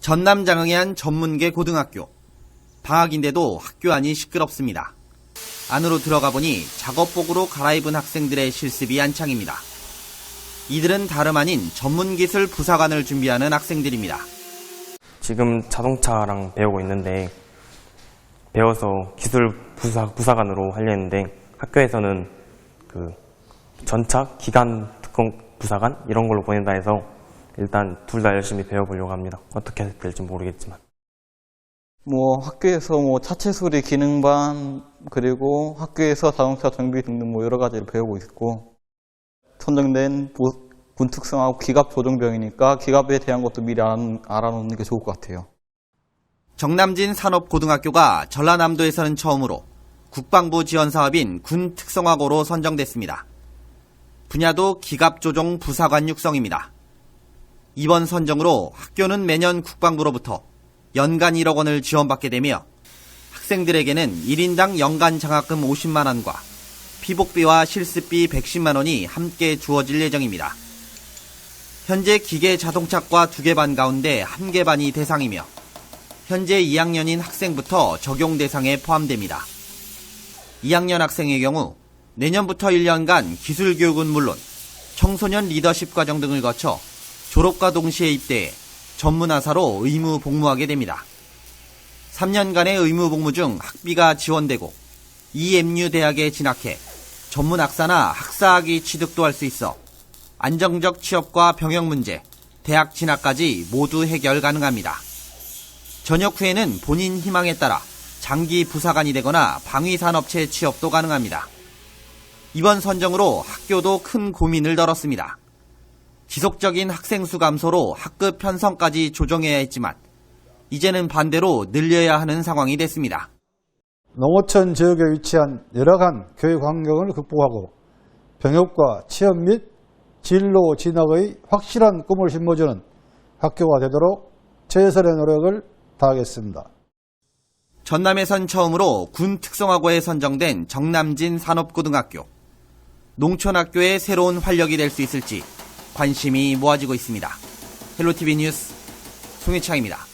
전남 장흥의 한 전문계 고등학교. 방학인데도 학교 안이 시끄럽습니다. 안으로 들어가 보니 작업복으로 갈아입은 학생들의 실습이 한창입니다. 이들은 다름 아닌 전문기술 부사관을 준비하는 학생들입니다. 지금 자동차랑 배우고 있는데 배워서 기술 부사, 부사관으로 하려 했는데 학교에서는 그 전차 기간 특공 부사관 이런 걸로 보낸다 해서 일단 둘 다 열심히 배워보려고 합니다. 어떻게 될지 모르겠지만. 뭐 학교에서 뭐 차체 수리 기능반 그리고 학교에서 자동차 정비 등등 뭐 여러 가지를 배우고 있고 선정된 보- 군 특성하고 기갑 조종병이니까 기갑에 대한 것도 미리 알- 알아놓는 게 좋을 것 같아요. 정남진 산업고등학교가 전라남도에서는 처음으로 국방부 지원 사업인 군 특성화고로 선정됐습니다. 분야도 기갑 조종 부사관 육성입니다. 이번 선정으로 학교는 매년 국방부로부터 연간 1억 원을 지원받게 되며 학생들에게는 1인당 연간 장학금 50만 원과 피복비와 실습비 110만 원이 함께 주어질 예정입니다. 현재 기계 자동차과 두 개 반 가운데 한 개 반이 대상이며 현재 2학년인 학생부터 적용 대상에 포함됩니다. 2학년 학생의 경우 내년부터 1년간 기술 교육은 물론 청소년 리더십 과정 등을 거쳐 졸업과 동시에 입대해 전문화사로 의무 복무하게 됩니다. 3년간의 의무 복무 중 학비가 지원되고 EMU 대학에 진학해 전문 학사나 학사학위 취득도 할 수 있어 안정적 취업과 병역 문제, 대학 진학까지 모두 해결 가능합니다. 전역 후에는 본인 희망에 따라 장기 부사관이 되거나 방위산업체 취업도 가능합니다. 이번 선정으로 학교도 큰 고민을 덜었습니다. 지속적인 학생 수 감소로 학급 편성까지 조정해야 했지만 이제는 반대로 늘려야 하는 상황이 됐습니다. 농어촌 지역에 위치한 열악한 교육 환경을 극복하고 병역과 취업 및 진로 진학의 확실한 꿈을 심어주는 학교가 되도록 최선의 노력을 다하겠습니다. 전남에선 처음으로 군 특성화고에 선정된 정남진 산업고등학교. 농촌학교의 새로운 활력이 될 수 있을지 관심이 모아지고 있습니다. 헬로티비 뉴스 송혜창입니다.